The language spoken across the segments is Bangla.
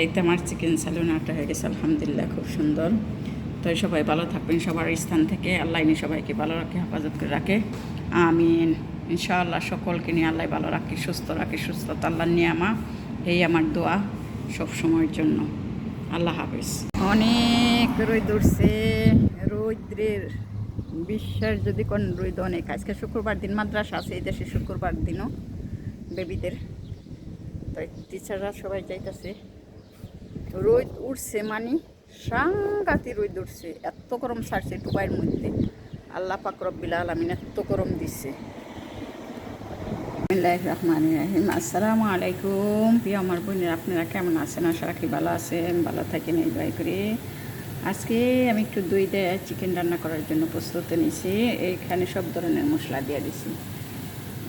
এই তো আমার চিকেন স্যালুনাটা হয়ে গেছে, আলহামদুলিল্লাহ খুব সুন্দর। তো সবাই ভালো থাকবেন, সবার স্থান থেকে আল্লাহ ইনি সবাইকে ভালো রাখে, হেফাজত করে রাখে। আমিন। ইনশাআল্লাহ সকলকে নিয়ে আল্লাহ ভালো রাখি, সুস্থ রাখি, সুস্থতা আল্লাহ নিয়ে আমা এই আমার দোয়া সব সময়ের জন্য। আল্লাহ হাফিজ। অনেক রোদ উঠছে, রৌদ্রের বিশ্বাস যদি কোন রোদ অনেক। আজকে শুক্রবার দিন, মাদ্রাসা আছে, এই দেশে শুক্রবার দিনও। বেবিদের। তো টিচাররা সবাই যাইতেছে। রোদ উঠছে মানে সাংঘাতি রোদ উঠছে, এত গরম ছাড়ছে ডুবাইয়ের মধ্যে। আল্লাহ পাক রব্বিল আলমিন এত গরম রাহিম। আসসালামু আলাইকুম। প্রিয় আমার বোনের, আপনারা কেমন আছেন? আশা রাখি ভালো আছেন, ভালো থাকেন, এই দয় করে। আজকে আমি একটু দই দেয় চিকেন রান্না করার জন্য প্রস্তুত নিয়েছি। এইখানে সব ধরনের মশলা দিয়ে দিছি।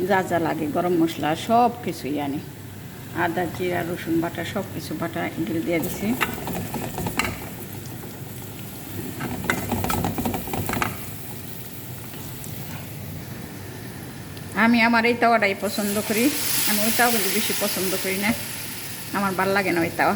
যা যা লাগে, গরম মশলা সব কিছুই আনি। আদা, জিরা, রসুন বাটা সব কিছু বাটা এগুলো দিয়ে দিছি। আমি আমার এই তাওয়াটাই পছন্দ করি। আমি ওই তাওয়াগুলি বেশি পছন্দ করি না। আমার ভালো লাগে না ওই তাওয়া।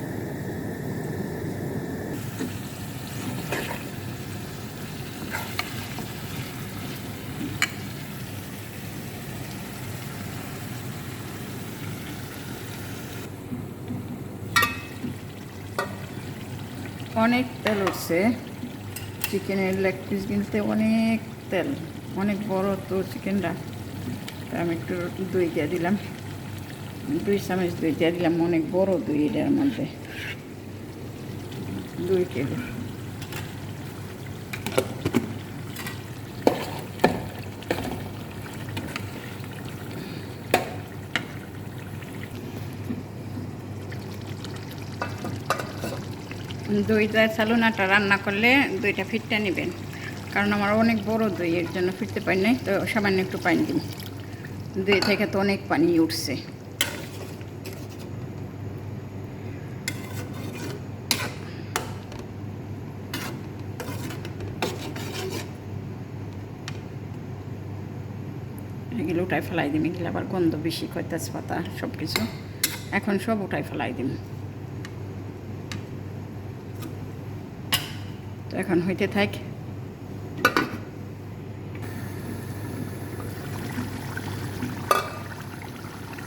অনেক তেল উঠছে। চিকেনের লেগ পিস কিনতে অনেক তেল, অনেক বড় তো চিকেনটা। আমি একটু দই দিয়ে দিলাম। দুই চামচ দই দিয়ে দিলাম, অনেক বড় দই এটার মধ্যে। দুই কেজি। দইটা চালুনাটা রান্না করলে দইটা ফিরতে নেবেন। কারণ আমার অনেক বড় দই, এর জন্য ফিরতে পারি নাই, তো সামান্য একটু পানি দিন। দই থেকে তো অনেক পানি উঠছে। এগুলো উঠাই ফেলাই দিম, এগুলো আবার গন্ধ বেশি হয় তেজপাতা সব কিছু এখন সব উঠাই ফেলাই দিম। তো এখন হইতে থাক।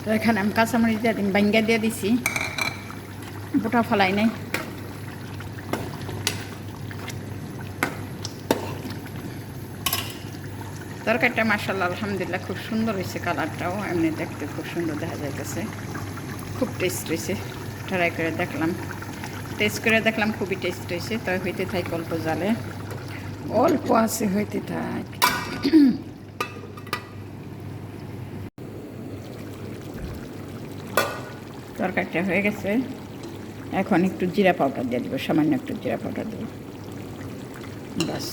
তো এখানে আমি কাঁচামরিচ দিয়ে দিন বাঙ্গা দিয়ে দিছি। বোটা ফলাই নাই। তরকারিটা মার্শাল্লাহ আলহামদুলিল্লাহ খুব সুন্দর হয়েছে কালারটাও, এমনি দেখতে খুব সুন্দর দেখা যাইতেছে। খুব টেস্ট হয়েছে ট্রাই করে দেখলাম। টেস্ট করে দেখলাম, খুবই টেস্ট হয়েছে। তাই হইতে থাক, অল্প জালে। অল্প আছে, হইতে থাক। তরকারিটা হয়ে গেছে। এখন একটু জিরা পাউডার দিয়ে দেবো, সামান্য একটু জিরা পাউডার দেবো। বাস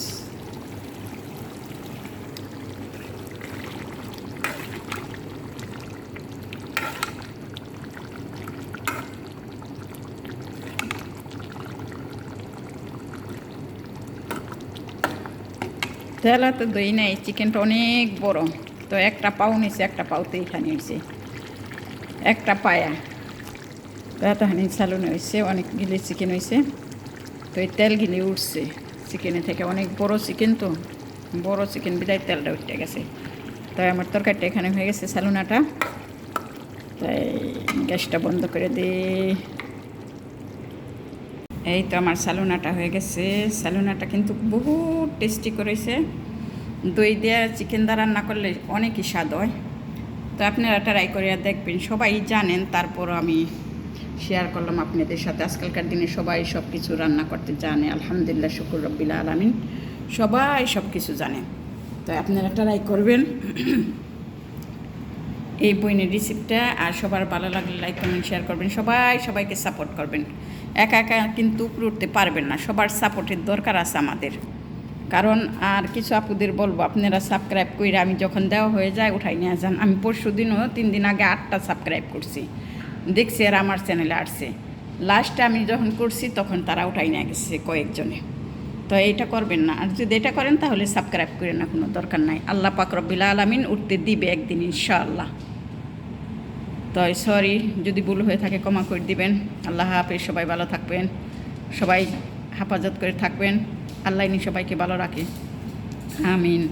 তেলা তো দই নাই, চিকেনটা অনেক বড়। তো একটা পাও নিছে, একটা পাওতে এখানে হয়েছে একটা পায়া। তো এতখানি সালুনে হয়েছে অনেক গিলে চিকেন হয়েছে তো এই তেল গিলে উঠছে চিকেনে থেকে। অনেক বড় চিকেন তো। বড় চিকেন বিদায় তেলটা উঠতে গেছে। তাই আমার তরকারিটা এখানে হয়ে গেছে সালুনাটা তাই গ্যাসটা বন্ধ করে দিই এই তো আমার সালুনাটা হয়ে গেছে। সালুনাটা কিন্তু বহুত টেস্টি করেছে। দই দিয়ে চিকেন দা রান্না করলে অনেকই স্বাদ হয়। তো আপনারা ট্রাই করে দেখবেন, সবাই জানেন তারপর আমি শেয়ার করলাম আপনাদের সাথে। আজকালকার দিনে সবাই সব কিছু রান্না করতে জানে। আলহামদুলিল্লাহ, শুকুর রব্বিল আলমিন। সবাই সব কিছু জানে। তো আপনারা ট্রাই করবেন। এই বইনের রিসিপ্টটা আর সবার ভালো লাগলে লাইক কমেন্ট শেয়ার করবেন। সবাই সবাইকে সাপোর্ট করবেন। একা একা কিন্তু উপরে উঠতে পারবেন না। সবার সাপোর্টের দরকার আছে আমাদের। কারণ আর কিছু আপুদের বলব, আপনারা সাবস্ক্রাইব করে আমি যখন দেওয়া হয়ে যায় উঠাই নিয়ে যান। আমি পরশু দিনও তিন দিন আগে আটটা সাবস্ক্রাইব করছি। দেখছি আর আমার চ্যানেলে আসছে। লাস্টে আমি যখন করছি তখন তারা উঠাই নিয়ে গেছে কয়েকজনে। তো এইটা করবেন না। আর যদি এটা করেন তাহলে সাবস্ক্রাইব করে না, কোনো দরকার নাই। আল্লাহ পাক আলামিন উঠতে দিবে একদিন ইনশাআল্লাহ। তো সরি, যদি ভুল হয়ে থাকে ক্ষমা করে দিবেন। আল্লাহ হাফেজ, সবাই ভালো থাকবেন। সবাই হেফাজত করে থাকবেন। আল্লাহ সবাইকে ভালো রাখে। আমিন।